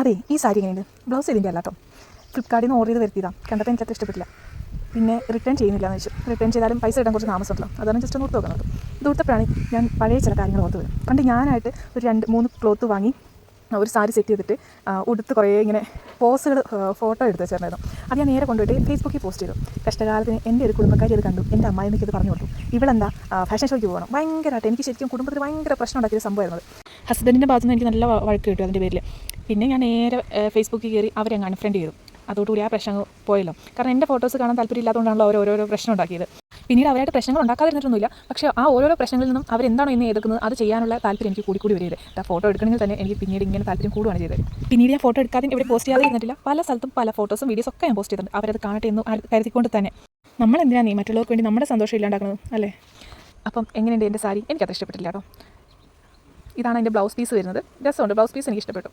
അതെ ഈ സാരി എങ്ങനെയുണ്ട്? ബ്ലൗസ് ഇതിന്റെ അല്ല കേട്ടോ ഫ്ലിപ്കാർട്ടിൽ നിന്ന് ഓർഡർ ചെയ്ത് വരുത്തിയതാണ് കണ്ടപ്പോൾ എനിക്കത്ര ഇഷ്ടപ്പെട്ടില്ല. പിന്നെ റിട്ടേൺ ചെയ്യുന്നില്ല എന്ന് വെച്ചു. റിട്ടേൺ ചെയ്താലും പൈസ ഇടാൻ കുറച്ച് താമസമുണ്ടല്ലോ. അതാണ് ജസ്റ്റ് ഒന്ന് ഓർത്ത് നോക്കുന്നത് ഇത് ഞാൻ പഴയ ചില കാര്യങ്ങൾ ഓർത്ത് വരും പണ്ട് ഞാനായിട്ട് ഒരു രണ്ട് മൂന്ന് ക്ലോത്ത് വാങ്ങി ഒരു സാരി സെറ്റ് ചെയ്തിട്ട് ഉടുത്ത് കുറേ ഇങ്ങനെ പോസുകൾ ഫോട്ടോ എടുത്ത് വെച്ചിട്ടുണ്ടായിരുന്നു. അത് ഞാൻ നേരെ കൊണ്ടുപോയിട്ട് ഫേസ്ബുക്കിൽ പോസ്റ്റ് ചെയ്തു. കഷ്ടകാലത്തിന് എന്റെ ഒരു കുടുംബക്കാരി അത് കണ്ടു. എന്റെ അമ്മായി എനിക്കത് പറഞ്ഞു കൊടുത്തു. ഇവളെന്താ ഫാഷൻ ഷോയ്ക്ക് പോകണം. ഭയങ്കരമായിട്ട് എനിക്ക് ശരിക്കും കുടുംബത്തിൽ ഭയങ്കര പ്രശ്നം ഉണ്ടാക്കിയ സംഭവമായിരുന്നത് ഹസ്ബൻഡിന്റെ ഭാഗത്തുനിന്ന് എനിക്ക് നല്ല വഴക്ക് കിട്ടും അതിന്റെ പേരിൽ പിന്നെ ഞാൻ നേരെ ഫേസ്ബുക്കിൽ കയറി അവരെ ഫ്രണ്ട് ചെയ്തു. അതോടുകൂടി ആ പ്രശ്നം പോയല്ലോ. കാരണം എന്റെ ഫോട്ടോസ് കാണാൻ താല്പര്യമില്ലാത്തതുകൊണ്ടാണല്ലോ അവർ ഓരോരോ പ്രശ്നം ഉണ്ടാക്കിയത്. പിന്നീട് അവരായിട്ട് പ്രശ്നങ്ങൾ ഉണ്ടാക്കാതിരുന്നിട്ടൊന്നുമില്ല. പക്ഷേ ആ ഓരോരോ പ്രശ്നങ്ങളിൽ നിന്നും അവരെന്താണോ ഇന്ന് എടുക്കുന്നത് അത് ചെയ്യാനുള്ള താല്പര്യം എനിക്ക് കൂടി കൂടി വരികയത് ആ ഫോട്ടോ എടുക്കണമെങ്കിൽ തന്നെ എനിക്ക് പിന്നീട് ഇങ്ങനെ താല്പര്യം കൂടുകയാണ് ചെയ്തത്. പിന്നീട് ഞാൻ ഫോട്ടോ എടുക്കാതെ ഇവിടെ പോസ്റ്റ് ചെയ്യാതെ ഇരുന്നിട്ടില്ല പല സ്ഥലത്തും പല ഫോട്ടോസും വീഡിയോസ് ഒക്കെ ഞാൻ പോസ്റ്റ് ചെയ്തിട്ടുണ്ട്. അവരത് കാണട്ടെ എന്ന് കരുതിക്കൊണ്ട് തന്നെ. നമ്മൾ എന്തിനാണ് നീ മറ്റുള്ളവർക്ക് വേണ്ടി നമ്മുടെ സന്തോഷം ഇല്ലാണ്ടാക്കുന്നത് അല്ലേ? അപ്പം എങ്ങനെയുണ്ട് എന്റെ സാരി? എനിക്കത് ഇഷ്ടപ്പെട്ടില്ല കേട്ടോ. ഇതാണ് എന്റെ ബ്ലൗസ് പീസ് വരുന്നത്. രസമുണ്ട്. ബ്ലൗസ് പീസ് എനിക്ക് ഇഷ്ടപ്പെട്ടു.